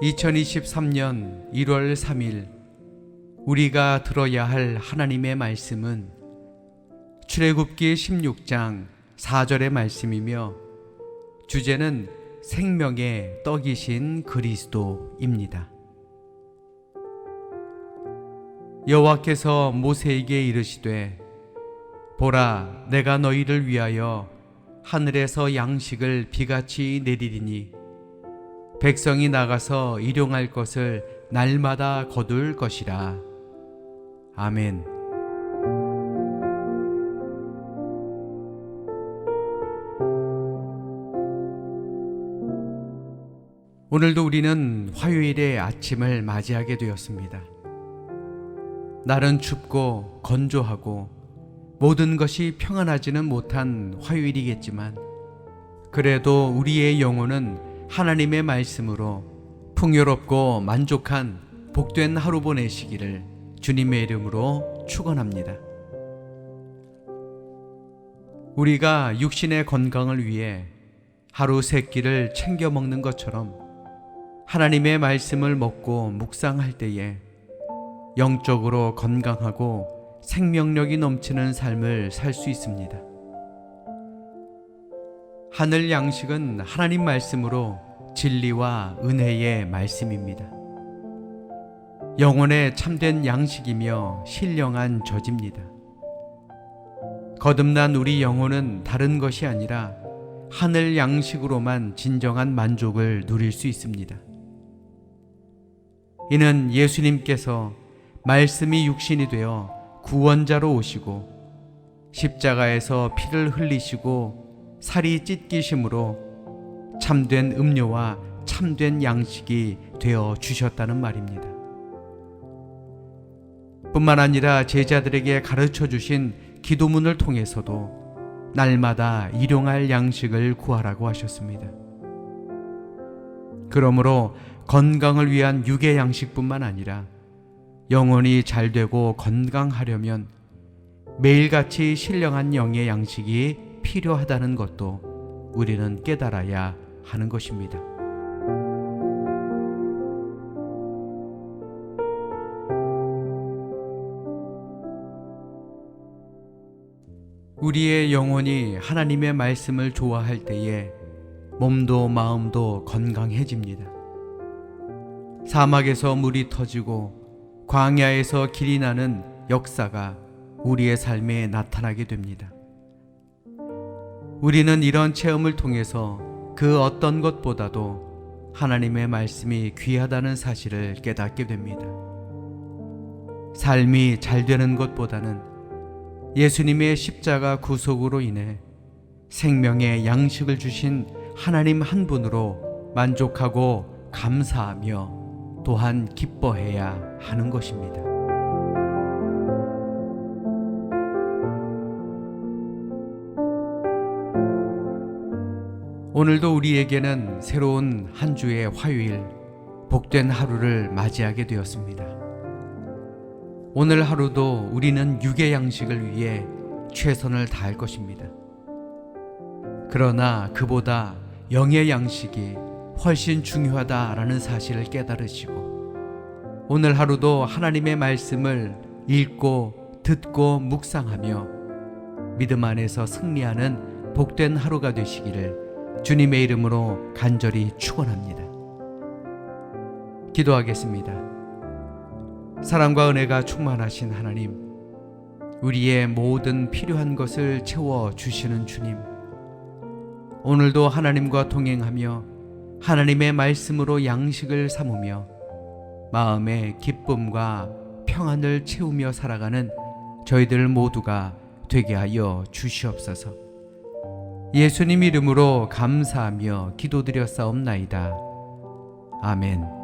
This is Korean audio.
2023년 1월 3일 우리가 들어야 할 하나님의 말씀은 출애굽기 16장 4절의 말씀이며 주제는 생명의 떡이신 그리스도입니다. 여호와께서 모세에게 이르시되 보라 내가 너희를 위하여 하늘에서 양식을 비같이 내리리니 백성이 나가서 일용할 것을 날마다 거둘 것이라. 아멘. 오늘도 우리는 화요일의 아침을 맞이하게 되었습니다. 날은 춥고 건조하고 모든 것이 평안하지는 못한 화요일이겠지만 그래도 우리의 영혼은 하나님의 말씀으로 풍요롭고 만족한 복된 하루 보내시기를 주님의 이름으로 축원합니다. 우리가 육신의 건강을 위해 하루 세 끼를 챙겨 먹는 것처럼 하나님의 말씀을 먹고 묵상할 때에 영적으로 건강하고 생명력이 넘치는 삶을 살 수 있습니다. 하늘 양식은 하나님 말씀으로 진리와 은혜의 말씀입니다. 영혼의 참된 양식이며 신령한 저지입니다. 거듭난 우리 영혼은 다른 것이 아니라 하늘 양식으로만 진정한 만족을 누릴 수 있습니다. 이는 예수님께서 말씀이 육신이 되어 구원자로 오시고 십자가에서 피를 흘리시고 살이 찢기심으로 참된 음료와 참된 양식이 되어 주셨다는 말입니다. 뿐만 아니라 제자들에게 가르쳐 주신 기도문을 통해서도 날마다 일용할 양식을 구하라고 하셨습니다. 그러므로 건강을 위한 육의 양식뿐만 아니라 영혼이 잘 되고 건강하려면 매일같이 신령한 영의 양식이 필요하다는 것도 우리는 깨달아야 하는 것입니다. 우리의 영혼이 하나님의 말씀을 좋아할 때에 몸도 마음도 건강해집니다. 사막에서 물이 터지고 광야에서 길이 나는 역사가 우리의 삶에 나타나게 됩니다. 우리는 이런 체험을 통해서 그 어떤 것보다도 하나님의 말씀이 귀하다는 사실을 깨닫게 됩니다. 삶이 잘 되는 것보다는 예수님의 십자가 구속으로 인해 생명의 양식을 주신 하나님 한 분으로 만족하고 감사하며 또한 기뻐해야 하는 것입니다. 오늘도 우리에게는 새로운 한 주의 화요일, 복된 하루를 맞이하게 되었습니다. 오늘 하루도 우리는 육의 양식을 위해 최선을 다할 것입니다. 그러나 그보다 영의 양식이 훨씬 중요하다라는 사실을 깨달으시고 오늘 하루도 하나님의 말씀을 읽고 듣고 묵상하며 믿음 안에서 승리하는 복된 하루가 되시기를 주님의 이름으로 간절히 축원합니다. 기도하겠습니다. 사랑과 은혜가 충만하신 하나님, 우리의 모든 필요한 것을 채워 주시는 주님, 오늘도 하나님과 동행하며 하나님의 말씀으로 양식을 삼으며 마음의 기쁨과 평안을 채우며 살아가는 저희들 모두가 되게 하여 주시옵소서. 예수님 이름으로 감사하며 기도드렸사옵나이다. 아멘.